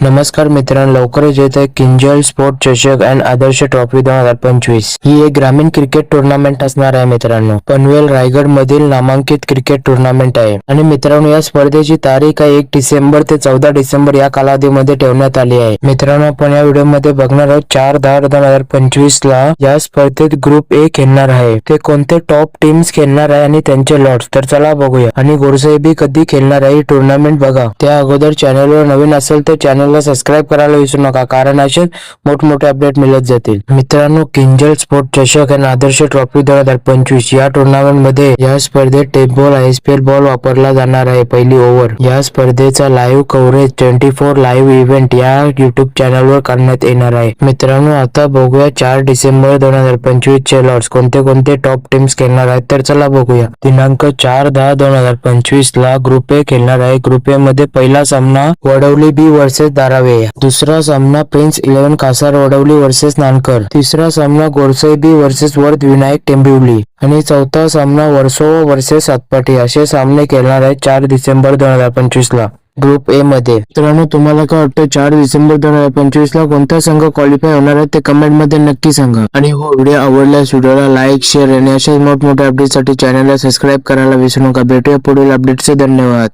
नमस्कार मित्रांनो लवकरच येत आहे किंजल स्पोर्ट चषक अँड आदर्श ट्रॉफी दोन हजार पंचवीस. ही एक ग्रामीण क्रिकेट टुर्नामेंट असणार आहे मित्रांनो. पनवेल रायगड मधील नामांकित क्रिकेट टुर्नामेंट आहे. आणि मित्रांनो या स्पर्धेची तारीख आहे एक डिसेंबर ते चौदा डिसेंबर या कालावधीमध्ये ठेवण्यात आली आहे. मित्रांनो आपण या व्हिडिओमध्ये बघणार आहोत चार दहा दोन हजार पंचवीस ला या स्पर्धेत ग्रुप ए खेळणार आहे. ते कोणते टॉप टीम्स खेळणार आहे आणि त्यांचे लॉट्स तर चला बघूया. आणि गोरसाहेबी कधी खेळणार आहे ही टुर्नामेंट बघा. त्या अगोदर चॅनलवर नवीन असेल तर चॅनलला सबस्क्राईब करायला विसरू नका कारण असे मोठमोठे अपडेट मिळत जातील. मित्रांनो किंजल स्पोर्ट चषक आणि आदर्श ट्रॉफी दोन हजार पंचवीस या टुर्नामेंटमध्ये या स्पर्धेत टेप बॉल आयएसपीएल बॉल वापरला जाणार आहे. पहिली ओव्हर या स्पर्धेचा live coverage twenty four live event या युट्यूब चॅनलवर करण्यात येणार आहे. मित्रांनो आता बघूया चार डिसेंबर दोन हजार पंचवीस चे लॉर्ड्स कोणते कोणते टॉप टीम्स खेळणार आहेत? तर चला बघूया. दिनांक चार दहा दोन हजार पंचवीस ला ग्रुप ए खेळणार आहे. ग्रुप ए मध्ये पहिला सामना वडवली बी वर्सेस दारावे. दुसरा सामना prince eleven Kasar Vadavali versus Nankar. तिसरा सामना गोरसाई वर्सेस वर्ध विनायक टेंबिवली आणि चौथा सामना वर्सोवा वर्सेस सातपाटी. असे सामने खेळणार आहेत चार डिसेंबर दोन हजार पंचवीस ला. ग्रुप ए मध्ये. मित्रांनो तुम्हाला काय वाटतं? चार डिसेंबर दोन हजार पंचवीस ला कोणता संघ क्वालिफाय होणार आहे? ते कमेंटमध्ये नक्की सांगा. आणि हो व्हिडिओ आवडल्यास व्हिडिओला लाईक शेअर आणि अशाच मोठमोठ्या अपडेटसाठी चॅनलला सबस्क्राईब करायला विसरू नका. भेटूया पुढील अपडेटचे धन्यवाद.